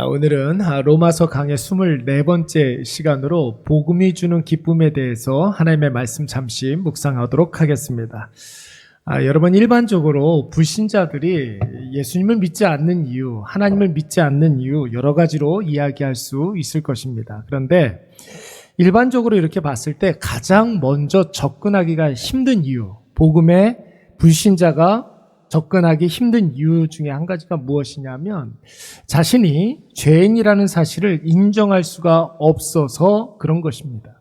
아, 오늘은 아, 로마서 강의 24번째 시간으로 복음이 주는 기쁨에 대해서 하나님의 말씀 잠시 묵상하도록 하겠습니다. 아, 여러분 일반적으로 불신자들이 예수님을 믿지 않는 이유, 하나님을 믿지 않는 이유 여러 가지로 이야기할 수 있을 것입니다. 그런데 일반적으로 이렇게 봤을 때 가장 먼저 접근하기가 힘든 이유, 복음에 불신자가 접근하기 힘든 이유 중에 한 가지가 무엇이냐면 자신이 죄인이라는 사실을 인정할 수가 없어서 그런 것입니다.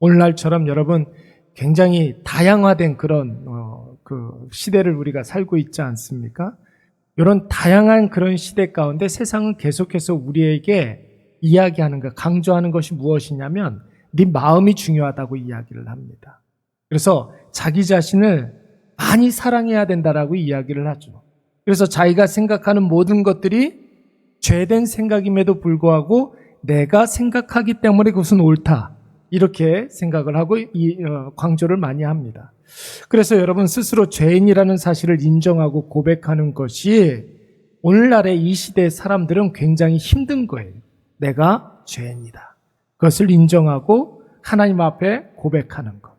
오늘날처럼 여러분 굉장히 다양화된 그런 어, 그 시대를 우리가 살고 있지 않습니까? 이런 다양한 그런 시대 가운데 세상은 계속해서 우리에게 이야기하는 것, 강조하는 것이 무엇이냐면 네 마음이 중요하다고 이야기를 합니다. 그래서 자기 자신을 많이 사랑해야 된다라고 이야기를 하죠. 그래서 자기가 생각하는 모든 것들이 죄된 생각임에도 불구하고 내가 생각하기 때문에 그것은 옳다. 이렇게 생각을 하고 이, 어, 강조를 많이 합니다. 그래서 여러분 스스로 죄인이라는 사실을 인정하고 고백하는 것이 오늘날의 이 시대의 사람들은 굉장히 힘든 거예요. 내가 죄인이다. 그것을 인정하고 하나님 앞에 고백하는 것.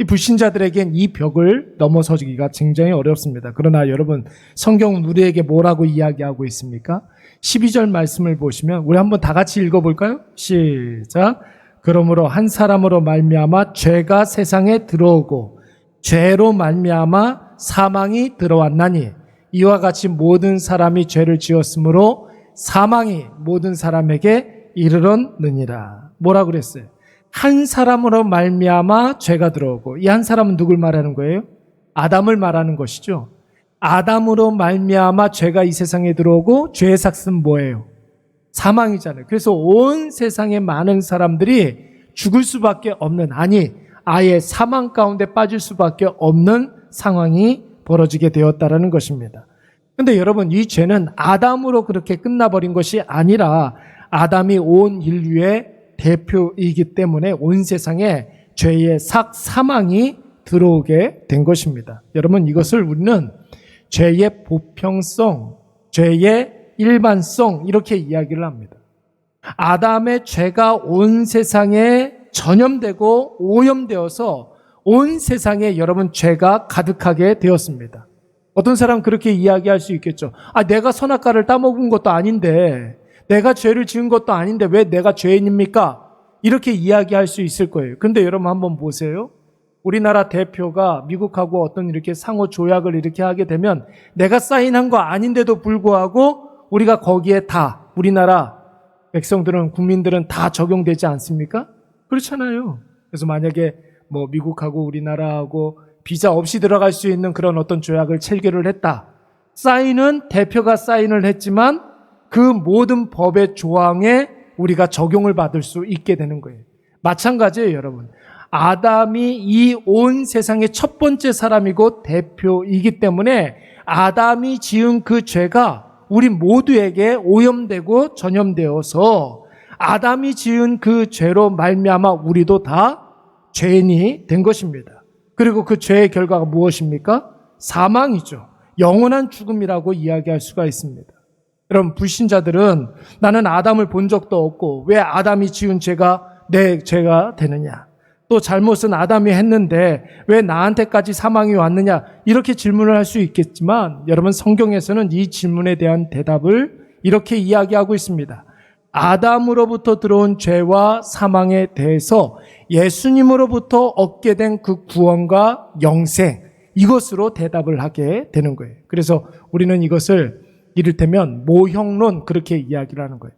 이 불신자들에겐 이 벽을 넘어서기가 굉장히 어렵습니다. 그러나 여러분, 성경은 우리에게 뭐라고 이야기하고 있습니까? 12절 말씀을 보시면 우리 한번 다 같이 읽어 볼까요? 시작. 그러므로 한 사람으로 말미암아 죄가 세상에 들어오고 죄로 말미암아 사망이 들어왔나니 이와 같이 모든 사람이 죄를 지었으므로 사망이 모든 사람에게 이르렀느니라. 뭐라 그랬어요? 한 사람으로 말미암아 죄가 들어오고 이 한 사람은 누굴 말하는 거예요? 아담을 말하는 것이죠. 아담으로 말미암아 죄가 이 세상에 들어오고 죄의 삭은 뭐예요? 사망이잖아요. 그래서 온 세상의 많은 사람들이 죽을 수밖에 없는 아니 아예 사망 가운데 빠질 수밖에 없는 상황이 벌어지게 되었다라는 것입니다. 근데 여러분 이 죄는 아담으로 그렇게 끝나버린 것이 아니라 아담이 온 인류의 대표이기 때문에 온 세상에 죄의 삭 사망이 들어오게 된 것입니다. 여러분 이것을 우리는 죄의 보평성, 죄의 일반성 이렇게 이야기를 합니다. 아담의 죄가 온 세상에 전염되고 오염되어서 온 세상에 여러분 죄가 가득하게 되었습니다. 어떤 사람 그렇게 이야기할 수 있겠죠. 아, 내가 선악과를 따먹은 것도 아닌데 내가 죄를 지은 것도 아닌데 왜 내가 죄인입니까? 이렇게 이야기할 수 있을 거예요. 근데 여러분 한번 보세요. 우리나라 대표가 미국하고 어떤 이렇게 상호 조약을 이렇게 하게 되면 내가 사인한 거 아닌데도 불구하고 우리가 거기에 다 우리나라 백성들은 국민들은 다 적용되지 않습니까? 그렇잖아요. 그래서 만약에 뭐 미국하고 우리나라하고 비자 없이 들어갈 수 있는 그런 어떤 조약을 체결을 했다. 사인은 대표가 사인을 했지만 그 모든 법의 조항에 우리가 적용을 받을 수 있게 되는 거예요. 마찬가지예요, 여러분. 아담이 이 온 세상의 첫 번째 사람이고 대표이기 때문에 아담이 지은 그 죄가 우리 모두에게 오염되고 전염되어서 아담이 지은 그 죄로 말미암아 우리도 다 죄인이 된 것입니다. 그리고 그 죄의 결과가 무엇입니까? 사망이죠. 영원한 죽음이라고 이야기할 수가 있습니다. 여러분 불신자들은 나는 아담을 본 적도 없고 왜 아담이 지은 죄가 내 죄가 되느냐? 또 잘못은 아담이 했는데 왜 나한테까지 사망이 왔느냐? 이렇게 질문을 할 수 있겠지만 여러분 성경에서는 이 질문에 대한 대답을 이렇게 이야기하고 있습니다. 아담으로부터 들어온 죄와 사망에 대해서 예수님으로부터 얻게 된 그 구원과 영생 이것으로 대답을 하게 되는 거예요. 그래서 우리는 이것을 이를테면 모형론 그렇게 이야기를 하는 거예요.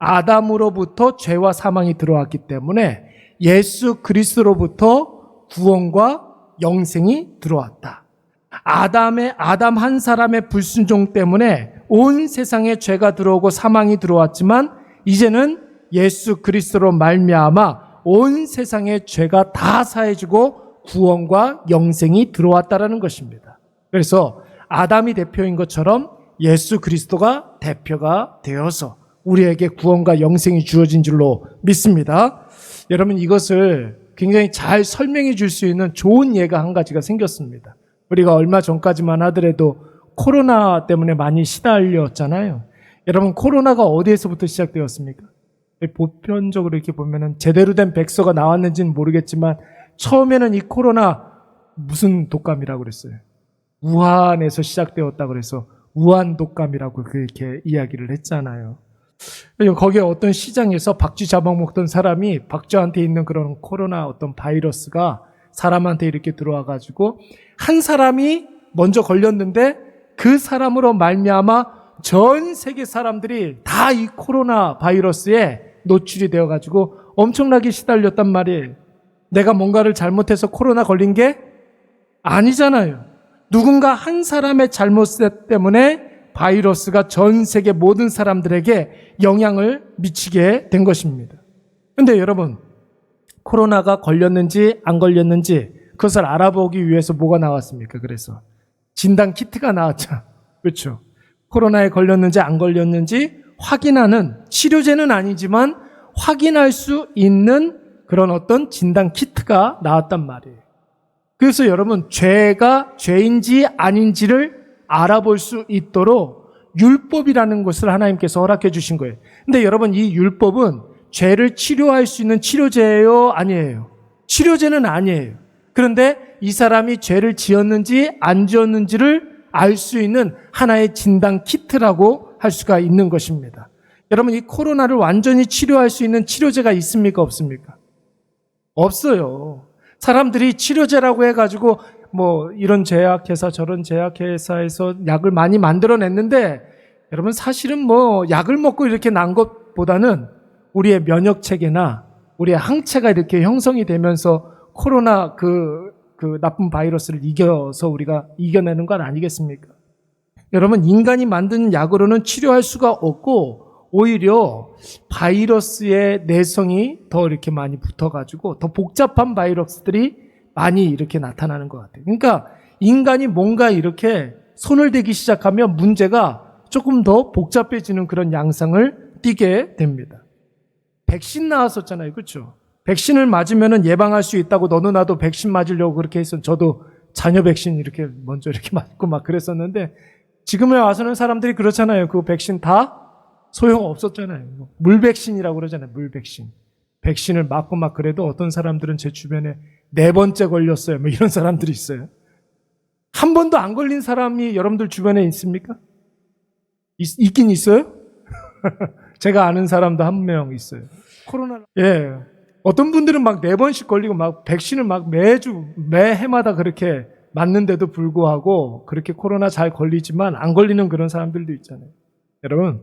아담으로부터 죄와 사망이 들어왔기 때문에 예수 그리스도로부터 구원과 영생이 들어왔다. 아담의 아담 한 사람의 불순종 때문에 온 세상에 죄가 들어오고 사망이 들어왔지만 이제는 예수 그리스도로 말미암아 온 세상의 죄가 다 사해지고 구원과 영생이 들어왔다라는 것입니다. 그래서 아담이 대표인 것처럼 예수 그리스도가 대표가 되어서 우리에게 구원과 영생이 주어진 줄로 믿습니다. 여러분 이것을 굉장히 잘 설명해 줄 수 있는 좋은 예가 한 가지가 생겼습니다. 우리가 얼마 전까지만 하더라도 코로나 때문에 많이 시달렸잖아요. 여러분 코로나가 어디에서부터 시작되었습니까? 보편적으로 이렇게 보면은 제대로 된 백서가 나왔는지는 모르겠지만 처음에는 이 코로나 무슨 독감이라고 그랬어요. 우한에서 시작되었다 그래서 우한 독감이라고 그렇게 이야기를 했잖아요. 거기에 어떤 시장에서 박쥐 잡아먹던 사람이 박쥐한테 있는 그런 코로나 어떤 바이러스가 사람한테 이렇게 들어와 가지고 한 사람이 먼저 걸렸는데 그 사람으로 말미암아 전 세계 사람들이 다 이 코로나 바이러스에 노출이 되어 가지고 엄청나게 시달렸단 말이에요. 내가 뭔가를 잘못해서 코로나 걸린 게 아니잖아요. 누군가 한 사람의 잘못 때문에 바이러스가 전 세계 모든 사람들에게 영향을 미치게 된 것입니다. 근데 여러분, 코로나가 걸렸는지 안 걸렸는지 그것을 알아보기 위해서 뭐가 나왔습니까? 그래서 진단 키트가 나왔죠. 그렇죠. 코로나에 걸렸는지 안 걸렸는지 확인하는 치료제는 아니지만 확인할 수 있는 그런 어떤 진단 키트가 나왔단 말이에요. 그래서 여러분 죄가 죄인지 아닌지를 알아볼 수 있도록 율법이라는 것을 하나님께서 허락해 주신 거예요. 근데 여러분 이 율법은 죄를 치료할 수 있는 치료제예요, 아니에요? 치료제는 아니에요. 그런데 이 사람이 죄를 지었는지 안 지었는지를 알 수 있는 하나의 진단 키트라고 할 수가 있는 것입니다. 여러분 이 코로나를 완전히 치료할 수 있는 치료제가 있습니까, 없습니까? 없어요. 사람들이 치료제라고 해가지고 뭐 이런 제약회사 저런 제약회사에서 약을 많이 만들어냈는데 여러분 사실은 뭐 약을 먹고 이렇게 난 것보다는 우리의 면역 체계나 우리의 항체가 이렇게 형성이 되면서 코로나 그, 그 나쁜 바이러스를 이겨서 우리가 이겨내는 건 아니겠습니까? 여러분 인간이 만든 약으로는 치료할 수가 없고 오히려 바이러스의 내성이 더 이렇게 많이 붙어가지고 더 복잡한 바이러스들이 많이 이렇게 나타나는 것 같아요. 그러니까 인간이 뭔가 이렇게 손을 대기 시작하면 문제가 조금 더 복잡해지는 그런 양상을 띠게 됩니다. 백신 나왔었잖아요. 그렇죠? 백신을 맞으면 예방할 수 있다고 너도 나도 백신 맞으려고 그렇게 했었 저도 자녀 백신 이렇게 먼저 이렇게 맞고 막 그랬었는데 지금에 와서는 사람들이 그렇잖아요. 그 백신 다 소용 없었잖아요. 물 백신이라고 그러잖아요. 물 백신. 백신을 맞고 막 그래도 어떤 사람들은 제 주변에 네 번째 걸렸어요. 뭐 이런 사람들이 있어요. 한 번도 안 걸린 사람이 여러분들 주변에 있습니까? 있, 긴 있어요? 제가 아는 사람도 한 명 있어요. 코로나. 예. 어떤 분들은 막 네 번씩 걸리고 막 백신을 막 매주 매 해마다 그렇게 맞는데도 불구하고 그렇게 코로나 잘 걸리지만 안 걸리는 그런 사람들도 있잖아요. 여러분,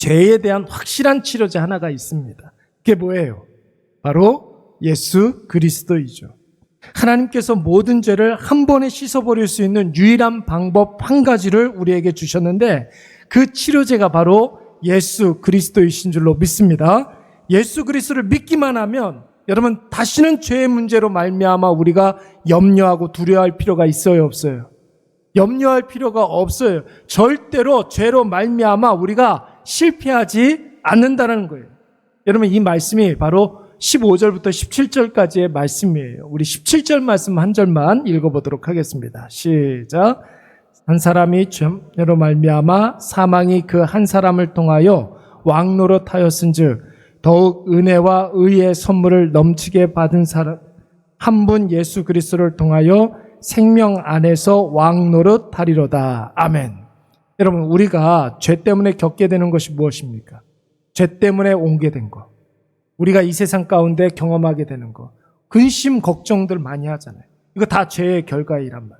죄에 대한 확실한 치료제 하나가 있습니다. 그게 뭐예요? 바로 예수 그리스도이죠. 하나님께서 모든 죄를 한 번에 씻어버릴 수 있는 유일한 방법 한 가지를 우리에게 주셨는데 그 치료제가 바로 예수 그리스도이신 줄로 믿습니다. 예수 그리스도를 믿기만 하면 여러분 다시는 죄의 문제로 말미암아 우리가 염려하고 두려워할 필요가 있어요, 없어요? 염려할 필요가 없어요. 절대로 죄로 말미암아 우리가 실패하지 않는다는 거예요. 여러분 이 말씀이 바로 15절부터 17절까지의 말씀이에요. 우리 17절 말씀 한 절만 읽어보도록 하겠습니다. 시작. 한 사람이 죄로 말미암아 사망이 그 한 사람을 통하여 왕노로 타였은즉 더욱 은혜와 의의 선물을 넘치게 받은 사람 한 분 예수 그리스도를 통하여 생명 안에서 왕노릇 하리로다. 아멘. 여러분, 우리가 죄 때문에 겪게 되는 것이 무엇입니까? 죄 때문에 옮게 된 것. 우리가 이 세상 가운데 경험하게 되는 것. 근심, 걱정들 많이 하잖아요. 이거 다 죄의 결과이란 말.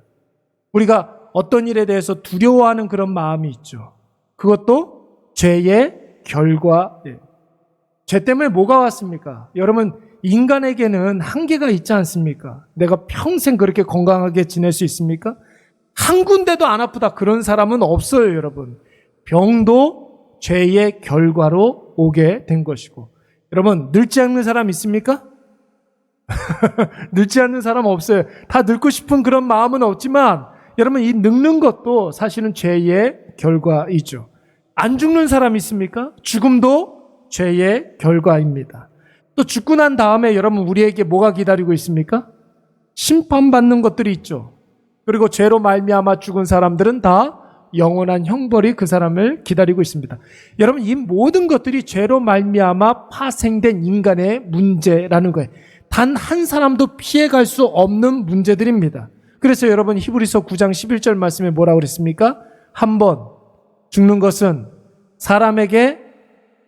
우리가 어떤 일에 대해서 두려워하는 그런 마음이 있죠. 그것도 죄의 결과예요. 죄 때문에 뭐가 왔습니까? 여러분, 인간에게는 한계가 있지 않습니까? 내가 평생 그렇게 건강하게 지낼 수 있습니까? 한 군데도 안 아프다. 그런 사람은 없어요, 여러분. 병도 죄의 결과로 오게 된 것이고. 여러분, 늙지 않는 사람 있습니까? 늙지 않는 사람 없어요. 다 늙고 싶은 그런 마음은 없지만, 여러분, 이 늙는 것도 사실은 죄의 결과이죠. 안 죽는 사람 있습니까? 죽음도 죄의 결과입니다. 또 죽고 난 다음에 여러분 우리에게 뭐가 기다리고 있습니까? 심판받는 것들이 있죠. 그리고 죄로 말미암아 죽은 사람들은 다 영원한 형벌이 그 사람을 기다리고 있습니다. 여러분 이 모든 것들이 죄로 말미암아 파생된 인간의 문제라는 거예요. 단 한 사람도 피해갈 수 없는 문제들입니다. 그래서 여러분 히브리서 9장 11절 말씀에 뭐라고 그랬습니까? 한 번 죽는 것은 사람에게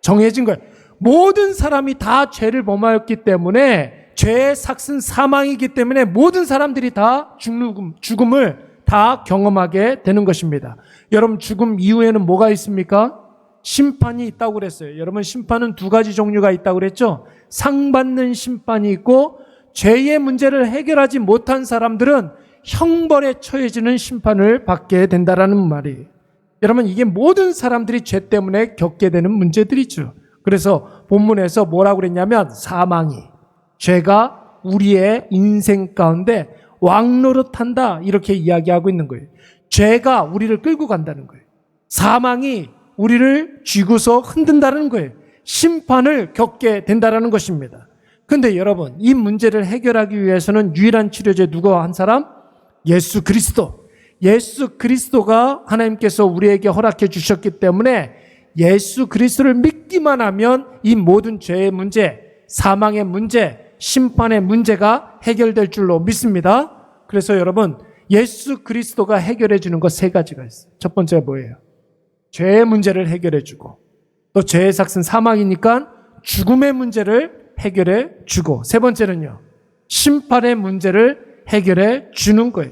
정해진 거예요. 모든 사람이 다 죄를 범하였기 때문에 죄의 삭슨 사망이기 때문에 모든 사람들이 다 죽음, 죽음을 다 경험하게 되는 것입니다. 여러분 죽음 이후에는 뭐가 있습니까? 심판이 있다고 그랬어요. 여러분 심판은 두 가지 종류가 있다고 그랬죠? 상 받는 심판이 있고 죄의 문제를 해결하지 못한 사람들은 형벌에 처해지는 심판을 받게 된다라는 말이에요. 여러분 이게 모든 사람들이 죄 때문에 겪게 되는 문제들이죠. 그래서 본문에서 뭐라고 그랬냐면 사망이 죄가 우리의 인생 가운데 왕노릇한다 이렇게 이야기하고 있는 거예요. 죄가 우리를 끌고 간다는 거예요. 사망이 우리를 쥐고서 흔든다는 거예요. 심판을 겪게 된다는 것입니다. 근데 여러분, 이 문제를 해결하기 위해서는 유일한 치료제 누가 한 사람? 예수 그리스도. 예수 그리스도가 하나님께서 우리에게 허락해 주셨기 때문에 예수 그리스도를 믿기만 하면 이 모든 죄의 문제, 사망의 문제, 심판의 문제가 해결될 줄로 믿습니다. 그래서 여러분, 예수 그리스도가 해결해 주는 것 세 가지가 있어요. 첫 번째가 뭐예요? 죄의 문제를 해결해 주고, 또 죄의 삭슨 사망이니까 죽음의 문제를 해결해 주고, 세 번째는요, 심판의 문제를 해결해 주는 거예요.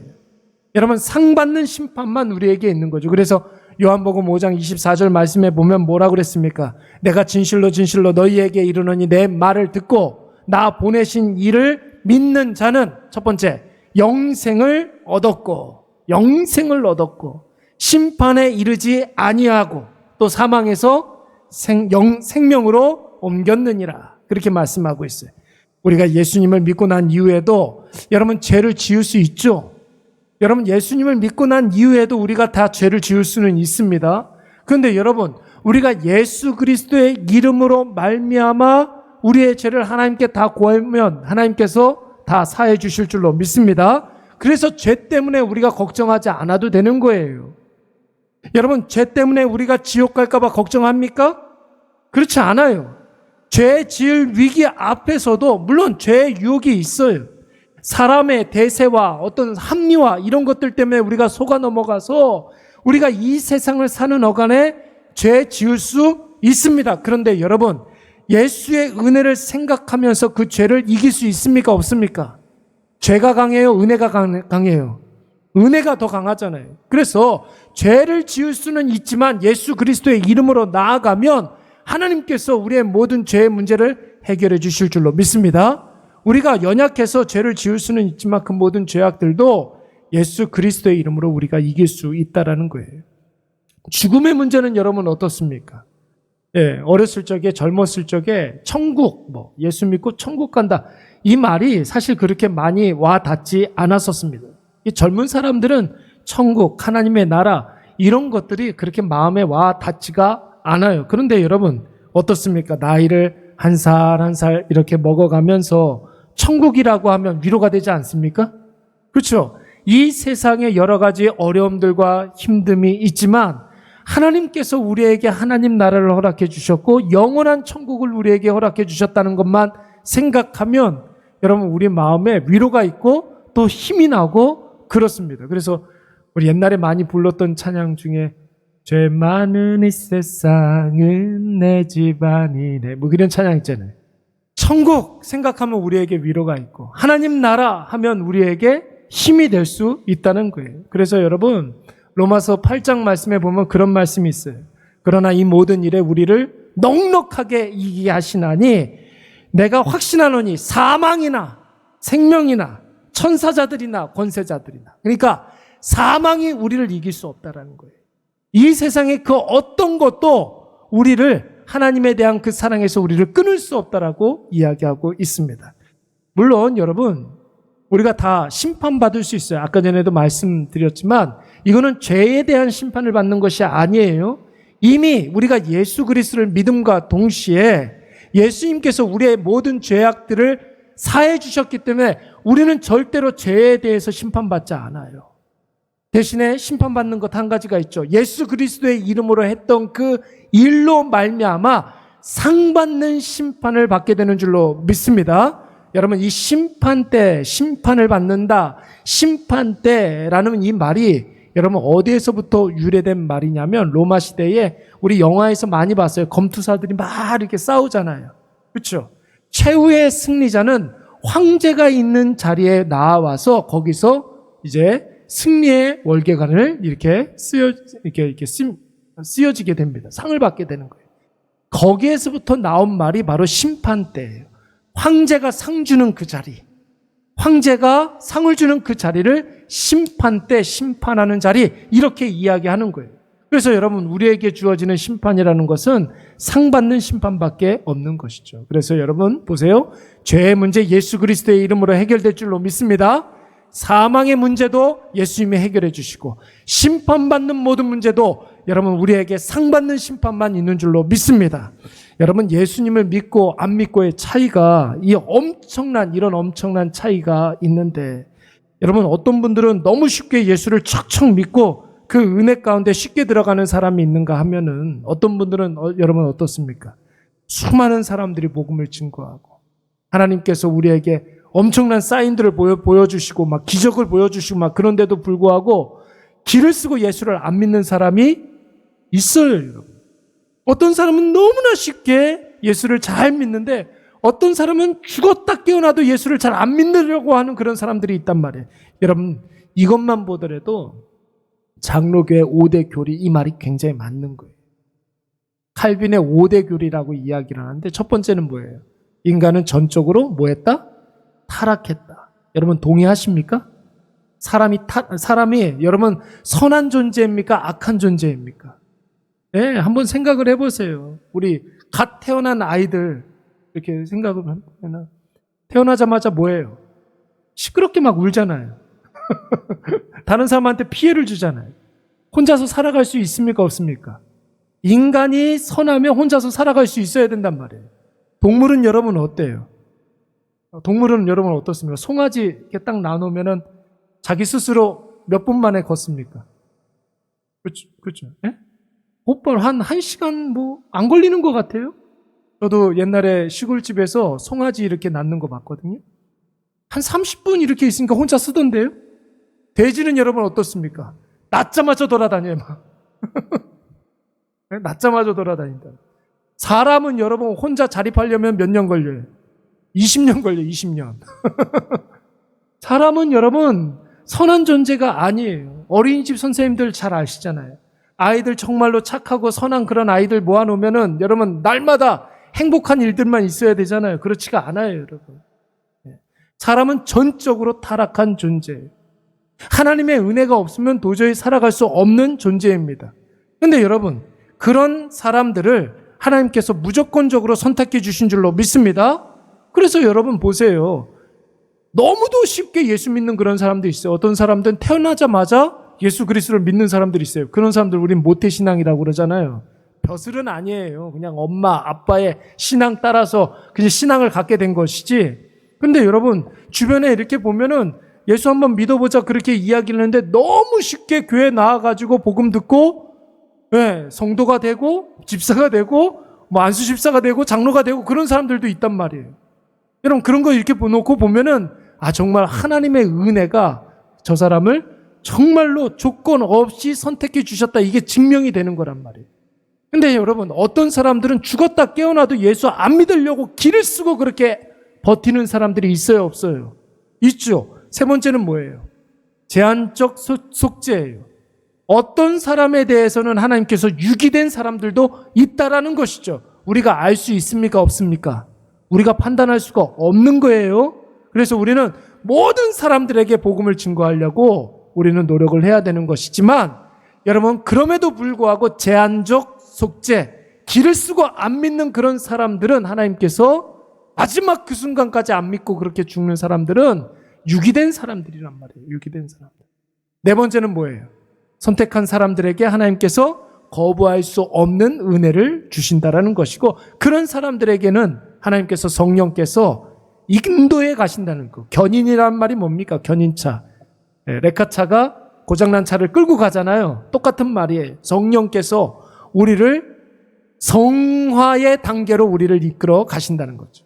여러분, 상 받는 심판만 우리에게 있는 거죠. 그래서 요한복음 5장 24절 말씀에 보면 뭐라고 그랬습니까? 내가 진실로 진실로 너희에게 이르노니 내 말을 듣고 나 보내신 이를 믿는 자는 첫 번째, 영생을 얻었고, 영생을 얻었고, 심판에 이르지 아니하고, 또 사망에서 생, 영, 생명으로 옮겼느니라. 그렇게 말씀하고 있어요. 우리가 예수님을 믿고 난 이후에도 여러분 죄를 지을 수 있죠? 여러분 예수님을 믿고 난 이후에도 우리가 다 죄를 지을 수는 있습니다. 그런데 여러분 우리가 예수 그리스도의 이름으로 말미암아 우리의 죄를 하나님께 다 구하면 하나님께서 다 사해 주실 줄로 믿습니다. 그래서 죄 때문에 우리가 걱정하지 않아도 되는 거예요. 여러분 죄 때문에 우리가 지옥 갈까봐 걱정합니까? 그렇지 않아요. 죄 지을 위기 앞에서도 물론 죄의 유혹이 있어요. 사람의 대세와 어떤 합리화 이런 것들 때문에 우리가 속아 넘어가서 우리가 이 세상을 사는 어간에 죄 지을 수 있습니다. 그런데 여러분, 예수의 은혜를 생각하면서 그 죄를 이길 수 있습니까? 없습니까? 죄가 강해요? 은혜가 강해요? 은혜가 더 강하잖아요. 그래서 죄를 지을 수는 있지만 예수 그리스도의 이름으로 나아가면 하나님께서 우리의 모든 죄의 문제를 해결해 주실 줄로 믿습니다. 우리가 연약해서 죄를 지을 수는 있지만 그 모든 죄악들도 예수 그리스도의 이름으로 우리가 이길 수 있다라는 거예요. 죽음의 문제는 여러분 어떻습니까? 예, 어렸을 적에 젊었을 적에 천국 뭐 예수 믿고 천국 간다. 이 말이 사실 그렇게 많이 와 닿지 않았었습니다. 이 젊은 사람들은 천국, 하나님의 나라 이런 것들이 그렇게 마음에 와 닿지가 않아요. 그런데 여러분 어떻습니까? 나이를 한 살 한 살 이렇게 먹어가면서 천국이라고 하면 위로가 되지 않습니까? 그렇죠? 이 세상에 여러 가지 어려움들과 힘듦이 있지만 하나님께서 우리에게 하나님 나라를 허락해 주셨고 영원한 천국을 우리에게 허락해 주셨다는 것만 생각하면 여러분 우리 마음에 위로가 있고 또 힘이 나고 그렇습니다. 그래서 우리 옛날에 많이 불렀던 찬양 중에 죄 많은 이 세상은 내 집안이네 뭐 그런 찬양 있잖아요. 천국 생각하면 우리에게 위로가 있고 하나님 나라 하면 우리에게 힘이 될 수 있다는 거예요. 그래서 여러분 로마서 8장 말씀에 보면 그런 말씀이 있어요. 그러나 이 모든 일에 우리를 넉넉하게 이기게 하시나니 내가 확신하노니 사망이나 생명이나 천사자들이나 권세자들이나 그러니까 사망이 우리를 이길 수 없다라는 거예요. 이 세상의 그 어떤 것도 우리를 하나님에 대한 그 사랑에서 우리를 끊을 수 없다라고 이야기하고 있습니다. 물론 여러분 우리가 다 심판받을 수 있어요. 아까 전에도 말씀드렸지만 이거는 죄에 대한 심판을 받는 것이 아니에요. 이미 우리가 예수 그리스도를 믿음과 동시에 예수님께서 우리의 모든 죄악들을 사해 주셨기 때문에 우리는 절대로 죄에 대해서 심판받지 않아요. 대신에 심판받는 것 한 가지가 있죠. 예수 그리스도의 이름으로 했던 그 일로 말미암아 상 받는 심판을 받게 되는 줄로 믿습니다. 여러분 이 심판 때 심판을 받는다. 심판 때라는 이 말이 여러분 어디에서부터 유래된 말이냐면 로마 시대에 우리 영화에서 많이 봤어요. 검투사들이 막 이렇게 싸우잖아요. 그렇죠? 최후의 승리자는 황제가 있는 자리에 나와서 거기서 이제 승리의 월계관을 이렇게 쓰여 이렇게 이렇게 쓰, 쓰여지게 됩니다. 상을 받게 되는 거예요. 거기에서부터 나온 말이 바로 심판 때예요. 황제가 상 주는 그 자리. 황제가 상을 주는 그 자리를 심판 때 심판하는 자리 이렇게 이야기하는 거예요. 그래서 여러분 우리에게 주어지는 심판이라는 것은 상 받는 심판밖에 없는 것이죠. 그래서 여러분 보세요. 죄의 문제 예수 그리스도의 이름으로 해결될 줄로 믿습니다. 사망의 문제도 예수님이 해결해 주시고 심판받는 모든 문제도 여러분 우리에게 상 받는 심판만 있는 줄로 믿습니다. 여러분 예수님을 믿고 안 믿고의 차이가 이 엄청난 이런 엄청난 차이가 있는데 여러분 어떤 분들은 너무 쉽게 예수를 척척 믿고 그 은혜 가운데 쉽게 들어가는 사람이 있는가 하면은 어떤 분들은 어, 여러분 어떻습니까? 수많은 사람들이 복음을 증거하고 하나님께서 우리에게 엄청난 사인들을 보여, 보여주시고 막 기적을 보여주시고 막 그런데도 불구하고 길을 쓰고 예수를 안 믿는 사람이 있어요, 여러분. 어떤 사람은 너무나 쉽게 예수를 잘 믿는데 어떤 사람은 죽었다 깨어나도 예수를 잘 안 믿으려고 하는 그런 사람들이 있단 말이에요. 여러분, 이것만 보더라도 장로교의 5대 교리 이 말이 굉장히 맞는 거예요. 칼빈의 5대 교리라고 이야기를 하는데 첫 번째는 뭐예요? 인간은 전적으로 뭐 했다? 타락했다. 여러분 동의하십니까? 사람이 타, 사람이 여러분 선한 존재입니까? 악한 존재입니까? 네, 한번 생각을 해보세요. 우리 갓 태어난 아이들 이렇게 생각을 하면 태어나자마자 뭐예요? 시끄럽게 막 울잖아요. 다른 사람한테 피해를 주잖아요. 혼자서 살아갈 수 있습니까? 없습니까? 인간이 선하면 혼자서 살아갈 수 있어야 된단 말이에요. 동물은 여러분 어때요? 동물은 여러분 어떻습니까? 송아지 이렇게 딱 나누면은 자기 스스로 몇 분 만에 걷습니까? 그렇죠. 그렇죠. 예? 곧바로 한, 한 시간 뭐, 안 걸리는 것 같아요? 저도 옛날에 시골집에서 송아지 이렇게 낳는 거 봤거든요. 한 30분 이렇게 있으니까 혼자 쓰던데요? 돼지는 여러분 어떻습니까? 낳자마자 돌아다녀요, 막. 네? 낳자마자 돌아다닌다. 사람은 여러분 혼자 자립하려면 몇 년 걸려요? 20년 걸려요, 20년. 사람은 여러분 선한 존재가 아니에요. 어린이집 선생님들 잘 아시잖아요. 아이들 정말로 착하고 선한 그런 아이들 모아놓으면은 여러분 날마다 행복한 일들만 있어야 되잖아요. 그렇지가 않아요, 여러분. 네. 사람은 전적으로 타락한 존재예요. 하나님의 은혜가 없으면 도저히 살아갈 수 없는 존재입니다. 근데 여러분, 그런 사람들을 하나님께서 무조건적으로 선택해 주신 줄로 믿습니다. 그래서 여러분 보세요. 너무도 쉽게 예수 믿는 그런 사람도 있어요. 어떤 사람들은 태어나자마자 예수 그리스도를 믿는 사람들이 있어요. 그런 사람들 우린 모태 신앙이라고 그러잖아요. 벼슬은 아니에요. 그냥 엄마, 아빠의 신앙 따라서 그냥 신앙을 갖게 된 것이지. 근데 여러분, 주변에 이렇게 보면은 예수 한번 믿어보자 그렇게 이야기를 하는데 너무 쉽게 교회 나와가지고 복음 듣고, 예, 성도가 되고, 집사가 되고, 뭐 안수 집사가 되고, 장로가 되고 그런 사람들도 있단 말이에요. 여러분 그런 거 이렇게 놓고 보면은 아 정말 하나님의 은혜가 저 사람을 정말로 조건 없이 선택해 주셨다 이게 증명이 되는 거란 말이에요. 근데 여러분 어떤 사람들은 죽었다 깨어나도 예수 안 믿으려고 길을 쓰고 그렇게 버티는 사람들이 있어요 없어요? 있죠. 세 번째는 뭐예요? 제한적 속죄예요. 어떤 사람에 대해서는 하나님께서 유기된 사람들도 있다라는 것이죠. 우리가 알 수 있습니까 없습니까? 우리가 판단할 수가 없는 거예요. 그래서 우리는 모든 사람들에게 복음을 증거하려고 우리는 노력을 해야 되는 것이지만 여러분 그럼에도 불구하고 제한적 속죄 길을 쓰고 안 믿는 그런 사람들은 하나님께서 마지막 그 순간까지 안 믿고 그렇게 죽는 사람들은 유기된 사람들이란 말이에요. 유기된 사람들. 네 번째는 뭐예요? 선택한 사람들에게 하나님께서 거부할 수 없는 은혜를 주신다라는 것이고 그런 사람들에게는 하나님께서 성령께서 인도에 가신다는 거. 견인이란 말이 뭡니까? 견인차. 네, 레카차가 고장난 차를 끌고 가잖아요. 똑같은 말이에요. 성령께서 우리를 성화의 단계로 우리를 이끌어 가신다는 거죠.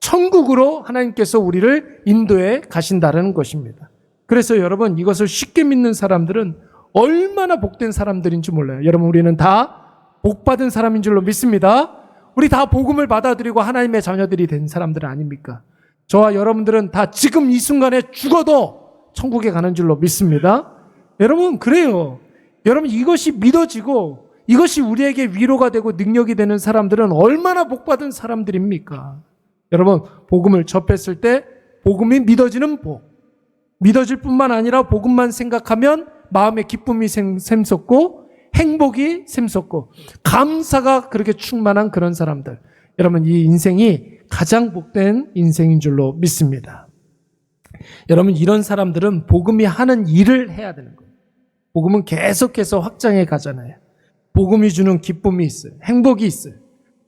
천국으로 하나님께서 우리를 인도해 가신다는 것입니다. 그래서 여러분 이것을 쉽게 믿는 사람들은 얼마나 복된 사람들인지 몰라요. 여러분 우리는 다 복받은 사람인 줄로 믿습니다. 우리 다 복음을 받아들이고 하나님의 자녀들이 된 사람들 아닙니까? 저와 여러분들은 다 지금 이 순간에 죽어도 천국에 가는 줄로 믿습니다. 여러분 그래요. 여러분 이것이 믿어지고 이것이 우리에게 위로가 되고 능력이 되는 사람들은 얼마나 복받은 사람들입니까? 여러분 복음을 접했을 때 복음이 믿어지는 복. 믿어질 뿐만 아니라 복음만 생각하면 마음의 기쁨이 샘- 샘솟고 행복이 샘솟고 감사가 그렇게 충만한 그런 사람들. 여러분 이 인생이 가장 복된 인생인 줄로 믿습니다. 여러분 이런 사람들은 복음이 하는 일을 해야 되는 거예요. 복음은 계속해서 확장해 가잖아요. 복음이 주는 기쁨이 있어요. 행복이 있어요.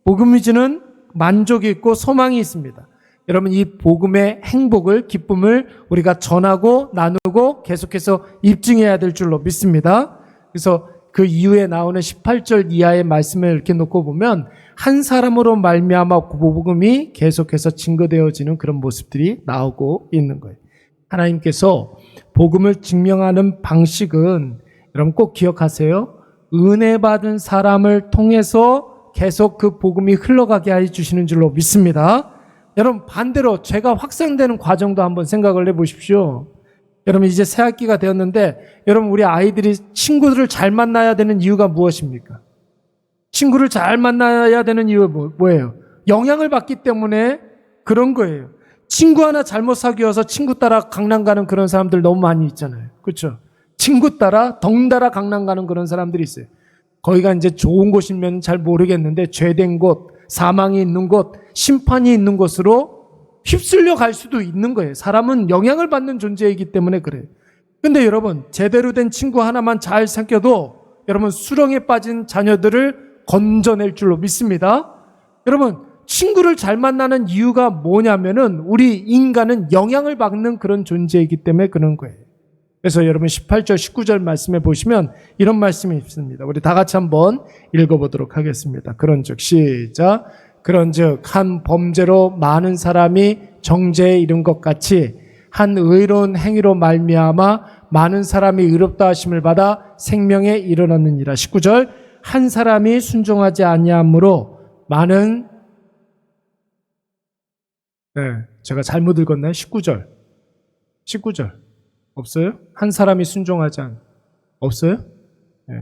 복음이 주는 만족이 있고 소망이 있습니다. 여러분 이 복음의 행복을 기쁨을 우리가 전하고 나누고 계속해서 입증해야 될 줄로 믿습니다. 그래서 그 이후에 나오는 18절 이하의 말씀을 이렇게 놓고 보면 한 사람으로 말미암아 그 복음이 계속해서 증거되어지는 그런 모습들이 나오고 있는 거예요. 하나님께서 복음을 증명하는 방식은 여러분 꼭 기억하세요. 은혜 받은 사람을 통해서 계속 그 복음이 흘러가게 해 주시는 줄로 믿습니다. 여러분 반대로 죄가 확산되는 과정도 한번 생각을 해 보십시오. 여러분 이제 새 학기가 되었는데 여러분 우리 아이들이 친구들을 잘 만나야 되는 이유가 무엇입니까? 친구를 잘 만나야 되는 이유가 뭐, 뭐예요? 영향을 받기 때문에 그런 거예요. 친구 하나 잘못 사귀어서 친구 따라 강남 가는 그런 사람들 너무 많이 있잖아요. 그렇죠? 친구 따라 덩달아 강남 가는 그런 사람들이 있어요. 거기가 이제 좋은 곳이면 잘 모르겠는데 죄된 곳, 사망이 있는 곳, 심판이 있는 곳으로 휩쓸려 갈 수도 있는 거예요. 사람은 영향을 받는 존재이기 때문에 그래요. 근데 여러분, 제대로 된 친구 하나만 잘 사귀어도 여러분 수렁에 빠진 자녀들을 건져낼 줄로 믿습니다. 여러분, 친구를 잘 만나는 이유가 뭐냐면은 우리 인간은 영향을 받는 그런 존재이기 때문에 그런 거예요. 그래서 여러분 18절, 19절 말씀에 보시면 이런 말씀이 있습니다. 우리 다 같이 한번 읽어보도록 하겠습니다. 그런 즉, 시작. 그런 즉, 한 범죄로 많은 사람이 정죄에 이른 것 같이 한 의로운 행위로 말미암아 많은 사람이 의롭다 하심을 받아 생명에 이르렀느니라. 19절. 한 사람이 순종하지 아니하므로 많은 네, 제가 잘못 읽었나요? 19절. 19절. 없어요? 한 사람이 순종하지 않 없어요? 네.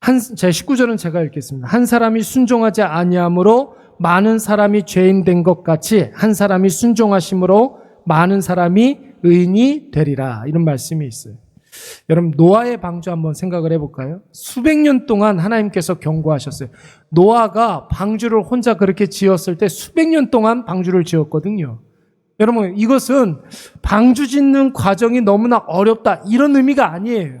한, 제 19절은 제가 읽겠습니다. 한 사람이 순종하지 아니하므로 많은 사람이 죄인 된 것 같이 한 사람이 순종하심으로 많은 사람이 의인이 되리라. 이런 말씀이 있어요. 여러분, 노아의 방주 한번 생각을 해볼까요? 수백 년 동안 하나님께서 경고하셨어요. 노아가 방주를 혼자 그렇게 지었을 때 수백 년 동안 방주를 지었거든요. 여러분, 이것은 방주 짓는 과정이 너무나 어렵다. 이런 의미가 아니에요.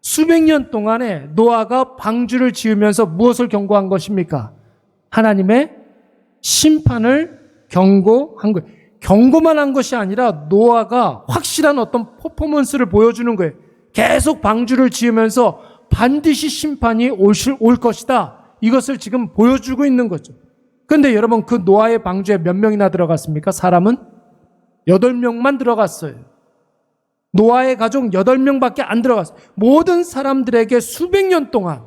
수백 년 동안에 노아가 방주를 지으면서 무엇을 경고한 것입니까? 하나님의 심판을 경고한 거예요. 경고만 한 것이 아니라 노아가 확실한 어떤 퍼포먼스를 보여주는 거예요. 계속 방주를 지으면서 반드시 심판이 올, 올 것이다. 이것을 지금 보여주고 있는 거죠. 근데 여러분 그 노아의 방주에 몇 명이나 들어갔습니까? 사람은 여덟 명만 들어갔어요. 노아의 가족 여덟 명밖에 안 들어갔어요. 모든 사람들에게 수백 년 동안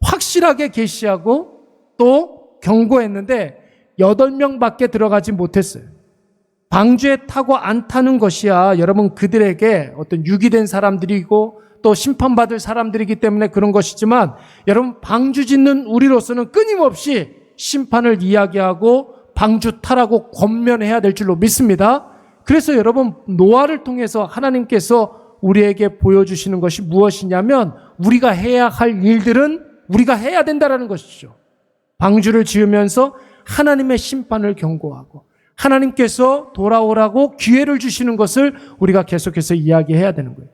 확실하게 계시하고 또 경고했는데 여덟 명밖에 들어가지 못했어요. 방주에 타고 안 타는 것이야 여러분 그들에게 어떤 유기된 사람들이고 또 심판받을 사람들이기 때문에 그런 것이지만 여러분 방주 짓는 우리로서는 끊임없이 심판을 이야기하고 방주 타라고 권면해야 될 줄로 믿습니다. 그래서 여러분 노아를 통해서 하나님께서 우리에게 보여주시는 것이 무엇이냐면 우리가 해야 할 일들은 우리가 해야 된다라는 것이죠. 방주를 지으면서 하나님의 심판을 경고하고 하나님께서 돌아오라고 기회를 주시는 것을 우리가 계속해서 이야기해야 되는 거예요.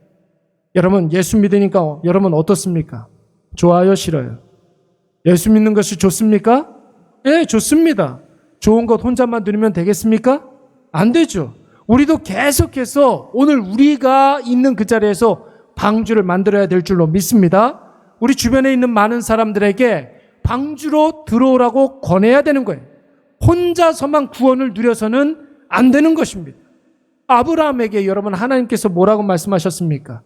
여러분 예수 믿으니까 여러분 어떻습니까? 좋아요, 싫어요? 예수 믿는 것이 좋습니까? 예, 좋습니다. 좋은 것 혼자만 누리면 되겠습니까? 안 되죠. 우리도 계속해서 오늘 우리가 있는 그 자리에서 방주를 만들어야 될 줄로 믿습니다. 우리 주변에 있는 많은 사람들에게 방주로 들어오라고 권해야 되는 거예요. 혼자서만 구원을 누려서는 안 되는 것입니다. 아브라함에게 여러분 하나님께서 뭐라고 말씀하셨습니까?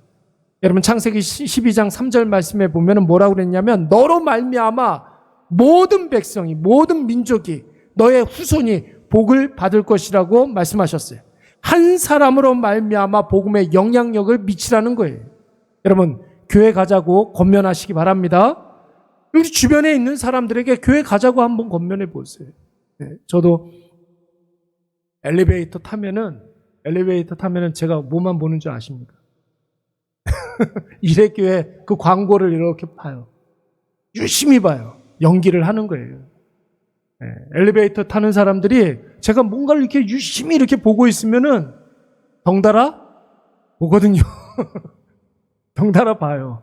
여러분 창세기 12장 3절 말씀에 보면은 뭐라고 그랬냐면 너로 말미암아 모든 백성이 모든 민족이 너의 후손이 복을 받을 것이라고 말씀하셨어요. 한 사람으로 말미암아 복음의 영향력을 미치라는 거예요. 여러분 교회 가자고 권면하시기 바랍니다. 우리 주변에 있는 사람들에게 교회 가자고 한번 권면해 보세요. 네, 저도 엘리베이터 타면은 엘리베이터 타면은 제가 뭐만 보는 줄 아십니까? 이래교회 그 광고를 이렇게 봐요. 열심히 봐요. 연기를 하는 거예요. 네, 엘리베이터 타는 사람들이 제가 뭔가를 이렇게 열심히 이렇게 보고 있으면은 덩달아 보거든요. 덩달아 봐요.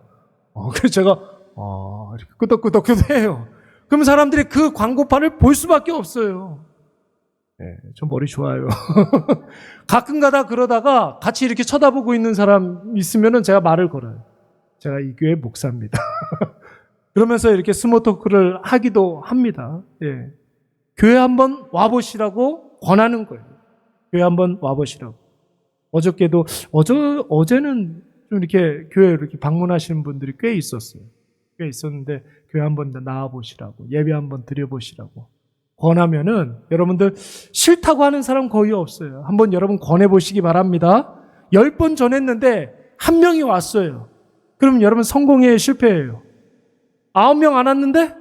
어, 그래서 제가 어, 이렇게 끄덕끄덕 해요. 그럼 사람들이 그 광고판을 볼 수밖에 없어요. 네, 좀 머리 좋아요. 가끔 가다 그러다가 같이 이렇게 쳐다보고 있는 사람 있으면은 제가 말을 걸어요. 제가 이 교회 목사입니다. 그러면서 이렇게 스모 토크를 하기도 합니다. 예. 교회 한번 와보시라고 권하는 거예요. 교회 한번 와보시라고. 어저께도, 어제, 어제는 좀 이렇게 교회 이렇게 방문하시는 분들이 꽤 있었어요. 꽤 있었는데 교회 한번 나와 보시라고. 예배 한번 드려 보시라고. 권하면은 여러분들 싫다고 하는 사람 거의 없어요. 한번 여러분 권해 보시기 바랍니다. 열 번 전했는데 한 명이 왔어요. 그럼 여러분 성공에 실패해요. 아홉 명 안 왔는데?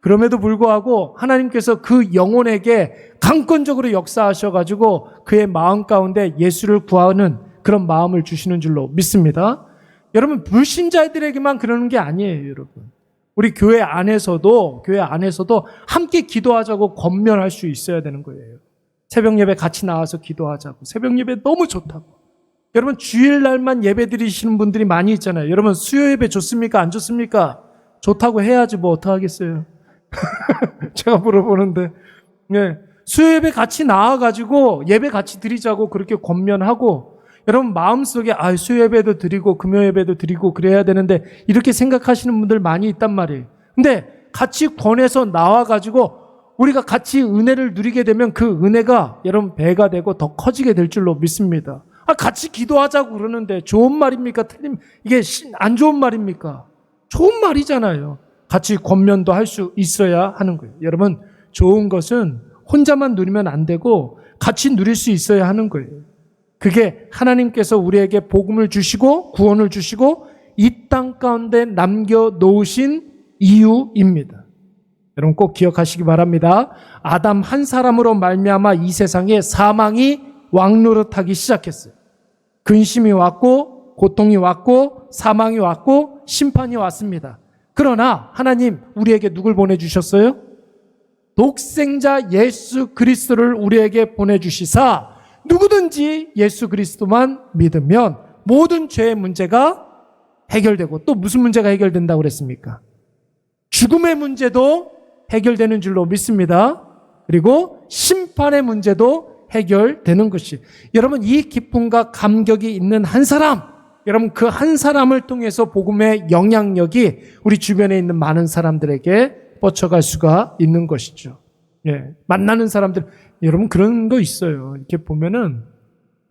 그럼에도 불구하고 하나님께서 그 영혼에게 강권적으로 역사하셔가지고 그의 마음 가운데 예수를 구하는 그런 마음을 주시는 줄로 믿습니다. 여러분, 불신자들에게만 그러는 게 아니에요, 여러분. 우리 교회 안에서도, 교회 안에서도 함께 기도하자고 권면할 수 있어야 되는 거예요. 새벽 예배 같이 나와서 기도하자고. 새벽 예배 너무 좋다고. 여러분, 주일 날만 예배 드리시는 분들이 많이 있잖아요. 여러분, 수요 예배 좋습니까? 안 좋습니까? 좋다고 해야지 뭐 어떡하겠어요. 제가 물어보는데, 예. 수요 예배 같이 나와 가지고 예배 같이 드리자고 그렇게 권면하고, 여러분 마음속에 아 수요 예배도 드리고 금요 예배도 드리고 그래야 되는데 이렇게 생각하시는 분들 많이 있단 말이에요. 근데 같이 권해서 나와 가지고 우리가 같이 은혜를 누리게 되면 그 은혜가 여러분 배가 되고 더 커지게 될 줄로 믿습니다. 아, 같이 기도하자고 그러는데 좋은 말입니까? 틀림, 이게 안 좋은 말입니까? 좋은 말이잖아요. 같이 권면도 할 수 있어야 하는 거예요. 여러분, 좋은 것은 혼자만 누리면 안 되고 같이 누릴 수 있어야 하는 거예요. 그게 하나님께서 우리에게 복음을 주시고 구원을 주시고 이 땅 가운데 남겨 놓으신 이유입니다. 여러분 꼭 기억하시기 바랍니다. 아담 한 사람으로 말미암아 이 세상에 사망이 왕노릇하기 시작했어요. 근심이 왔고 고통이 왔고 사망이 왔고 심판이 왔습니다. 그러나 하나님 우리에게 누굴 보내 주셨어요? 독생자 예수 그리스도를 우리에게 보내 주시사 누구든지 예수 그리스도만 믿으면 모든 죄의 문제가 해결되고 또 무슨 문제가 해결된다고 그랬습니까? 죽음의 문제도 해결되는 줄로 믿습니다. 그리고 심판의 문제도 해결되는 것이. 여러분, 이 기쁨과 감격이 있는 한 사람, 여러분, 그 한 사람을 통해서 복음의 영향력이 우리 주변에 있는 많은 사람들에게 뻗쳐갈 수가 있는 것이죠. 예. 만나는 사람들, 여러분 그런 거 있어요. 이렇게 보면은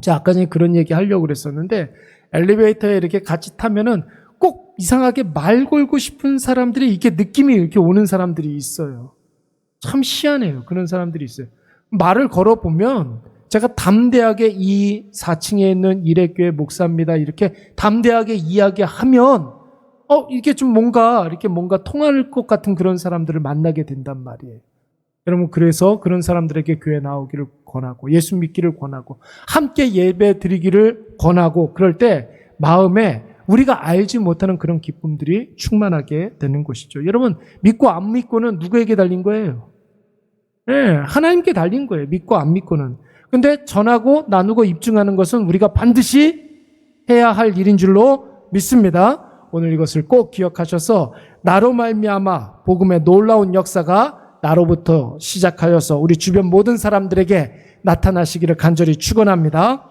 제가 아까 전에 그런 얘기 하려고 그랬었는데 엘리베이터에 이렇게 같이 타면은 꼭 이상하게 말 걸고 싶은 사람들이 이렇게 느낌이 이렇게 오는 사람들이 있어요. 참 희한해요. 그런 사람들이 있어요. 말을 걸어 보면 제가 담대하게 이 4층에 있는 일회교회 목사입니다. 이렇게 담대하게 이야기하면 어 이게 좀 뭔가 이렇게 뭔가 통할 것 같은 그런 사람들을 만나게 된단 말이에요. 여러분 그래서 그런 사람들에게 교회 나오기를 권하고 예수 믿기를 권하고 함께 예배 드리기를 권하고 그럴 때 마음에 우리가 알지 못하는 그런 기쁨들이 충만하게 되는 것이죠. 여러분 믿고 안 믿고는 누구에게 달린 거예요? 네, 하나님께 달린 거예요. 믿고 안 믿고는. 근데 전하고 나누고 입증하는 것은 우리가 반드시 해야 할 일인 줄로 믿습니다. 오늘 이것을 꼭 기억하셔서 나로 말미암아 복음의 놀라운 역사가 나로부터 시작하여서 우리 주변 모든 사람들에게 나타나시기를 간절히 축원합니다.